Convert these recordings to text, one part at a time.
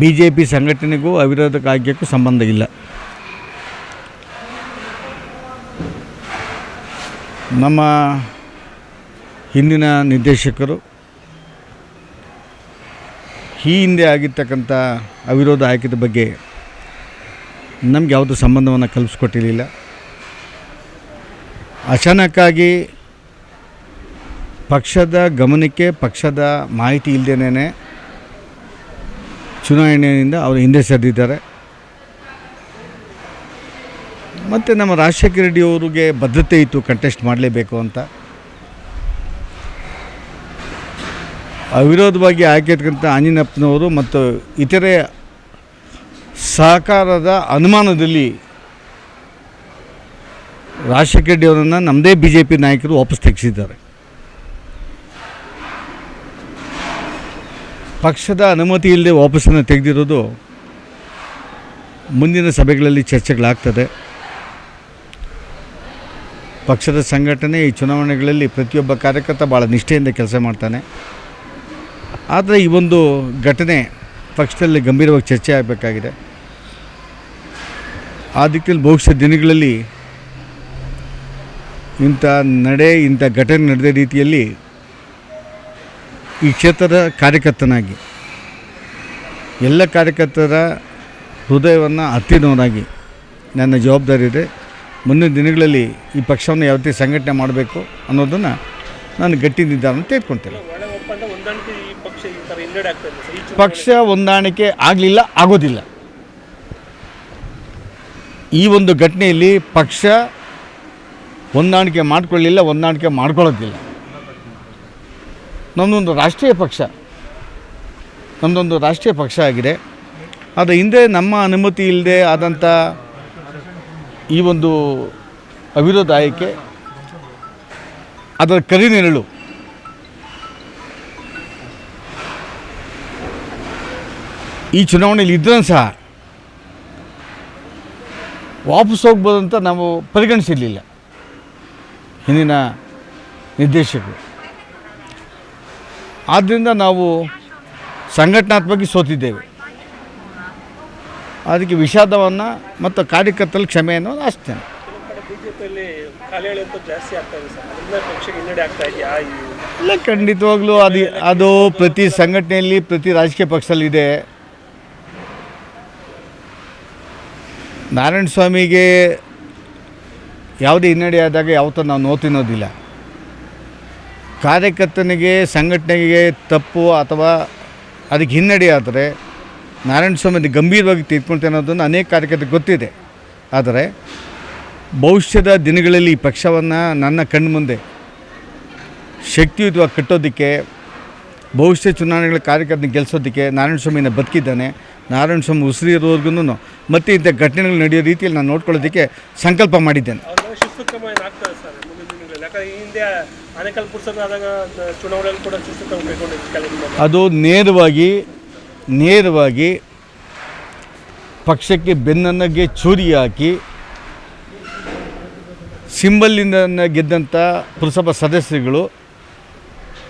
B J P ಸಂಘಟನೆಗೂ ಅವಿರೋಧ ಕಾಯ್ದೆಗೂ ಸಂಬಂಧ ಇಲ್ಲ. ನಮ್ಮ ಹಿಂದಿನ ನಿರ್ದೇಶಕರು ಈ ಹಿಂದೆ ಆಗಿರ್ತಕ್ಕಂಥ ಅವಿರೋಧ ಆಯ್ಕೆದ ಬಗ್ಗೆ ನಮ್ಗೆ ಯಾವುದೂ ಸಂಬಂಧವನ್ನು ಕಲ್ಪಿಸ್ಕೊಟ್ಟಿರಲಿಲ್ಲ. ಅಚಾನಕ್ಕಾಗಿ ಪಕ್ಷದ ಗಮನಕ್ಕೆ ಪಕ್ಷದ ಮಾಹಿತಿ ಇಲ್ಲದೇನೆ ಚುನಾವಣೆಯಿಂದ ಅವರು ಹಿಂದೆ ಸರಿದಿದ್ದಾರೆ. ಮತ್ತು ನಮ್ಮ ರಾಜಶೇಖರ ರೆಡ್ಡಿ ಅವರಿಗೆ ಭದ್ರತೆ ಇತ್ತು ಕಂಟೆಸ್ಟ್ ಮಾಡಲೇಬೇಕು ಅಂತ. ಅವಿರೋಧವಾಗಿ ಆಯ್ಕೆತಕ್ಕಂಥ ಆಂಜನಪ್ಪನವರು ಮತ್ತು ಇತರೆ ಸಹಕಾರದ ಅನುಮಾನದಲ್ಲಿ ರಾಜಶೇಖರ ರೆಡ್ಡಿ ಅವರನ್ನು ನಮ್ಮದೇ ಬಿ ಜೆ ಪಿ ನಾಯಕರು ವಾಪಸ್ ತೆಗೆಸಿದ್ದಾರೆ. ಪಕ್ಷದ ಅನುಮತಿ ಇಲ್ಲದೆ ವಾಪಸ್ಸನ್ನು ತೆಗೆದಿರೋದು ಮುಂದಿನ ಸಭೆಗಳಲ್ಲಿ ಚರ್ಚೆಗಳಾಗ್ತದೆ. ಪಕ್ಷದ ಸಂಘಟನೆ ಈ ಚುನಾವಣೆಗಳಲ್ಲಿ ಪ್ರತಿಯೊಬ್ಬ ಕಾರ್ಯಕರ್ತ ಭಾಳ ನಿಷ್ಠೆಯಿಂದ ಕೆಲಸ ಮಾಡ್ತಾನೆ. ಆದರೆ ಈ ಒಂದು ಘಟನೆ ಪಕ್ಷದಲ್ಲಿ ಗಂಭೀರವಾಗಿ ಚರ್ಚೆ ಆಗಬೇಕಾಗಿದೆ. ಆ ದಿಕ್ಕಿನಲ್ಲಿ ಭವಿಷ್ಯ ದಿನಗಳಲ್ಲಿ ಇಂಥ ನಡೆ, ಇಂಥ ಘಟನೆ ನಡೆದ ರೀತಿಯಲ್ಲಿ ಈ ಕ್ಷೇತ್ರದ ಕಾರ್ಯಕರ್ತನಾಗಿ, ಎಲ್ಲ ಕಾರ್ಯಕರ್ತರ ಹೃದಯವನ್ನು ಹತ್ತಿದವನಾಗಿ ನನ್ನ ಜವಾಬ್ದಾರಿ ಇದೆ. ಮುಂದಿನ ದಿನಗಳಲ್ಲಿ ಈ ಪಕ್ಷವನ್ನು ಯಾವ ರೀತಿ ಸಂಘಟನೆ ಮಾಡಬೇಕು ಅನ್ನೋದನ್ನು ನಾನು ಗಟ್ಟಿ ನಿರ್ಧಾರ ತೆಗೆದುಕೊಳ್ತೇನೆ. ಪಕ್ಷ ಹೊಂದಾಣಿಕೆ ಆಗಲಿಲ್ಲ, ಆಗೋದಿಲ್ಲ. ಈ ಒಂದು ಘಟನೆಯಲ್ಲಿ ಪಕ್ಷ ಹೊಂದಾಣಿಕೆ ಮಾಡಿಕೊಳ್ಳಿಲ್ಲ ಹೊಂದಾಣಿಕೆ ಮಾಡ್ಕೊಳ್ಳೋದಿಲ್ಲ. ನಮ್ಮದೊಂದು ರಾಷ್ಟ್ರೀಯ ಪಕ್ಷ. ನಮ್ಮದೊಂದು ರಾಷ್ಟ್ರೀಯ ಪಕ್ಷ ಆಗಿದೆ. ಆದರೆ ಹಿಂದೆ ನಮ್ಮ ಅನುಮತಿ ಇಲ್ಲದೆ ಆದಂಥ ಈ ಒಂದು ಅವಿರೋಧ ಆಯ್ಕೆ, ಅದರ ಕರಿನೆರಳು ಈ ಚುನಾವಣೆಯಲ್ಲಿ ಇದ್ರೂ ಸಹ ವಾಪಸ್ ಹೋಗ್ಬೋದಂತ ನಾವು ಪರಿಗಣಿಸಿರಲಿಲ್ಲ. ಹಿಂದಿನ ನಿರ್ದೇಶಕರು. ಆದ್ದರಿಂದ ನಾವು ಸಂಘಟನಾತ್ಮಕ ಸೋತಿದ್ದೇವೆ. ಅದಕ್ಕೆ ವಿಷಾದವನ್ನು ಮತ್ತು ಕಾರ್ಯಕರ್ತರಲ್ಲಿ ಕ್ಷಮೆಯನ್ನು ಅಷ್ಟೇ. ಕೆಲವು ಕಡೆ ಬಿಜೆಪಿಯಲ್ಲಿ ಅಂತ ಜಾಸ್ತಿ ಆಗ್ತಾ ಸರ್. ಅದರಿಂದ ಪಕ್ಷಕ್ಕೆ ಹಿನ್ನಡೆ ಆಗ್ತಾ ಇದೆಯಾ ಇಲ್ಲ ಖಂಡಿತವಾಗ್ಲೂ ಅದು ಅದು ಪ್ರತಿ ಸಂಘಟನೆಯಲ್ಲಿ ಪ್ರತಿ ರಾಜಕೀಯ ಪಕ್ಷದಲ್ಲಿ ಇದೆ. ನಾರಾಯಣ ಸ್ವಾಮಿಗೆ ಯಾವುದೇ ಹಿನ್ನಡೆ ಆದಾಗ ಯಾವತ್ತೂ ನಾವು ನೋವು ತಿನ್ನೋದಿಲ್ಲ. ಕಾರ್ಯಕರ್ತನಿಗೆ, ಸಂಘಟನೆಗೆ ತಪ್ಪು ಅಥವಾ ಅದಕ್ಕೆ ಹಿನ್ನಡೆ ಆದರೆ ನಾರಾಯಣ ಸ್ವಾಮಿ ಗಂಭೀರವಾಗಿ ತೆಗೆದುಕೊಳ್ತೇನೆ ಅನ್ನೋದನ್ನು ಅನೇಕ ಕಾರ್ಯಕರ್ತರಿಗೆ ಗೊತ್ತಿದೆ. ಆದರೆ ಭವಿಷ್ಯದ ದಿನಗಳಲ್ಲಿ ಈ ಪಕ್ಷವನ್ನು ನನ್ನ ಕಣ್ಮುಂದೆ ಶಕ್ತಿಯುತವಾಗಿ ಕಟ್ಟೋದಕ್ಕೆ, ಭವಿಷ್ಯ ಚುನಾವಣೆಗಳ ಕಾರ್ಯಕರ್ತನ ಗೆಲ್ಲಿಸೋದಕ್ಕೆ ನಾರಾಯಣ ಸ್ವಾಮಿನ ಬದುಕಿದ್ದಾನೆ. ನಾರಾಯಣ ಸ್ವಾಮಿ ಉಸಿರಿ ಇರೋವರೆಗೂ ಮತ್ತೆ ಇಂಥ ಘಟನೆಗಳು ನಡೆಯೋ ರೀತಿಯಲ್ಲಿ ನಾನು ನೋಡ್ಕೊಳ್ಳೋದಕ್ಕೆ ಸಂಕಲ್ಪ ಮಾಡಿದ್ದೇನೆ. ಅದು ನೇರವಾಗಿ ನೇರವಾಗಿ ಪಕ್ಷಕ್ಕೆ ಬೆನ್ನನ್ನಗೆ ಚೂರಿ ಹಾಕಿ ಸಿಂಬಲ್ಲಿಂದ ಗೆದ್ದಂಥ ಪುರಸಭಾ ಸದಸ್ಯರುಗಳು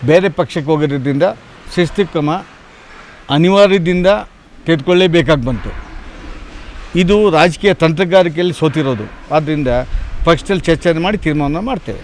ಬೇರೆ ಪಕ್ಷಕ್ಕೆ ಹೋಗಿರೋದ್ರಿಂದ ಶಿಸ್ತು ಕ್ರಮ ಅನಿವಾರ್ಯದಿಂದ ತೆಗೆದುಕೊಳ್ಳೇಬೇಕಾಗಿ ಬಂತು. ಇದು ರಾಜಕೀಯ ತಂತ್ರಗಾರಿಕೆಯಲ್ಲಿ ಸೋತಿರೋದು. ಆದ್ದರಿಂದ ಪಕ್ಷದಲ್ಲಿ ಚರ್ಚೆ ಮಾಡಿ ತೀರ್ಮಾನ ಮಾಡ್ತೇವೆ.